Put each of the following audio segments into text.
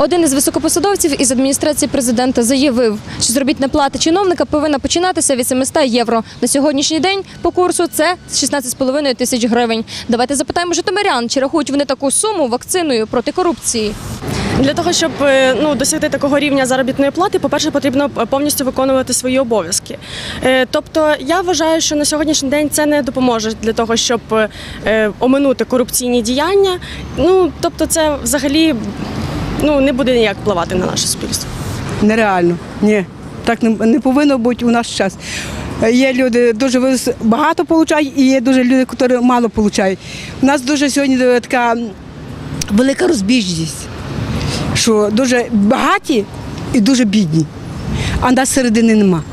Один із високопосадовців із адміністрації президента заявив, що заробітна плата чиновника повинна починатися від 700 євро. На сьогоднішній день по курсу це 16,5 тисяч гривень. Давайте запитаємо житомирян, чи рахують вони таку суму вакциною проти корупції. Для того, щоб е, ну, досягти такого рівня заробітної плати, по-перше, потрібно е, повністю виконувати свої обов'язки. Е, Тобто, я вважаю, що на сьогоднішній день це не допоможе для того, щоб оминути корупційні діяння. Ну, тобто, це взагалі ну, не буде ніяк впливати на наше суспільство. Нереально. Ні. Так не, не повинно бути у наш час. Е, Є люди дуже вис- багато получають, і є дуже люди, які мало получають. У нас дуже сьогодні е, така м, велика розбіжність, що дуже багаті і дуже бідні, а нас середини нема.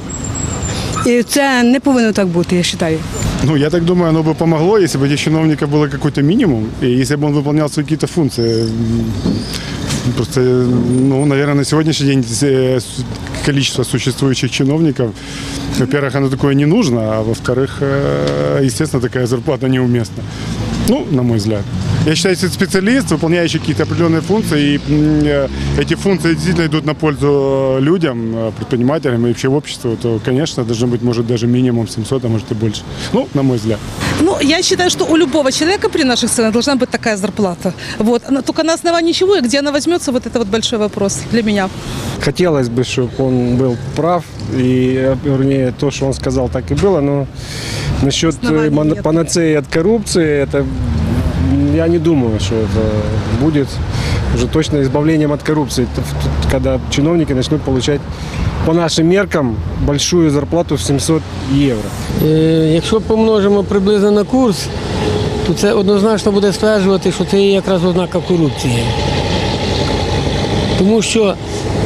І це не повинно так бути, я вважаю. Ну, я так думаю, оно бы помогло, если бы этих чиновников было какой-то минимум, и если бы он выполнял свои какие-то функции. Просто, ну, наверное, на сегодняшний день э, количество существующих чиновников, во-первых, оно такое не нужно, а во-вторых, э, естественно, такая зарплата неуместна. Ну, на мой взгляд. Я считаю, если специалист, выполняющий какие-то определенные функции, и э, эти функции действительно идут на пользу э, людям, э, предпринимателям и вообще обществу, то, конечно, должно быть, может, даже минимум 700, а может и больше. Ну, на мой взгляд. Ну, я считаю, что у любого человека при наших ценах должна быть такая зарплата. Вот. Только на основании чего и где она возьмется, вот это вот большой вопрос для меня. Хотелось бы, чтобы он был прав, и, вернее, то, что он сказал, так и было, но насчет панацеи от коррупции, это я не думаю, что это будет уже точно избавлением от коррупции, когда чиновники начнут получать по нашим меркам большую зарплату в 700 евро. Е, Якщо помножимо приблизно на курс, то це однозначно буде стверджувати, що це є якраз ознака корупції. Тому що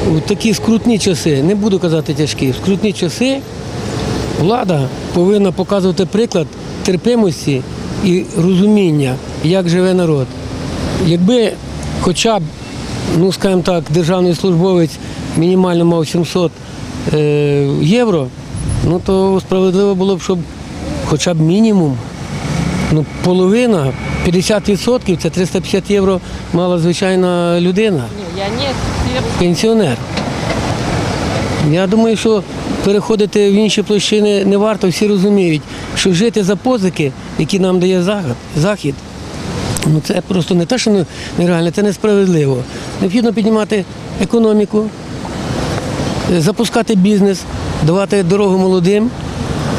в такі скрутні часи, не буду казати тяжкі, в скрутні часи влада повинна показувати приклад терпимості і розуміння, як живе народ. Якби хоча б, ну скажімо так, державний службовець мінімально мав 700 е, євро, ну то справедливо було б, щоб хоча б мінімум, ну половина, 50% це 350 євро мала звичайна людина. Пенсіонер. Я думаю, що переходити в інші площини не варто, всі розуміють, що жити за позики, які нам дає Захід, ну це просто не те, що не- нереально, це несправедливо. Необхідно піднімати економіку, е, запускати бізнес, давати дорогу молодим,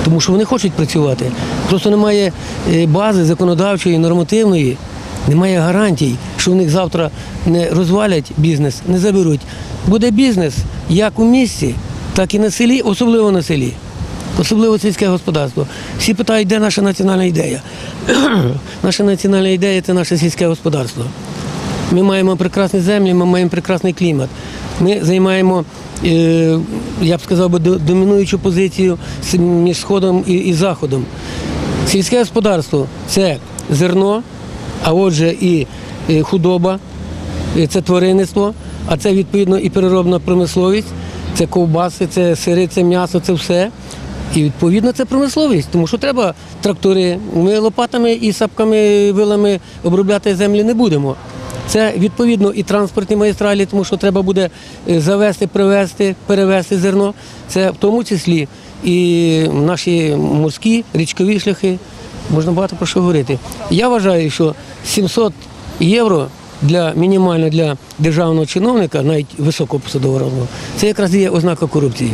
тому що вони хочуть працювати. Просто немає е, бази законодавчої, нормативної, немає гарантій, що в них завтра не розвалять бізнес, не заберуть. Буде бізнес як у місті, так і на селі, особливо на селі. Особливо сільське господарство. Всі питають, де наша національна ідея. наша національна ідея це наше сільське господарство. Ми маємо прекрасні землі, ми маємо прекрасний клімат. Ми займаємо, е, я б сказав домінуючу позицію між Сходом і, і Заходом. Сільське господарство це зерно, а отже і е, худоба, е, це тваринництво, а це відповідно і переробна промисловість, це ковбаси, це сири, це м'ясо, це все. І відповідно це промисловість, тому що треба трактори. Ми лопатами і сапками, вилами обробляти землі не будемо. Це відповідно і транспортні магістралі, тому що треба буде е, завести, привезти, перевезти зерно. Це в тому числі і наші морські річкові шляхи. Можна багато про що говорити. Я вважаю, що 700 євро для мінімально для державного чиновника, навіть високого посадового, це якраз є ознака корупції.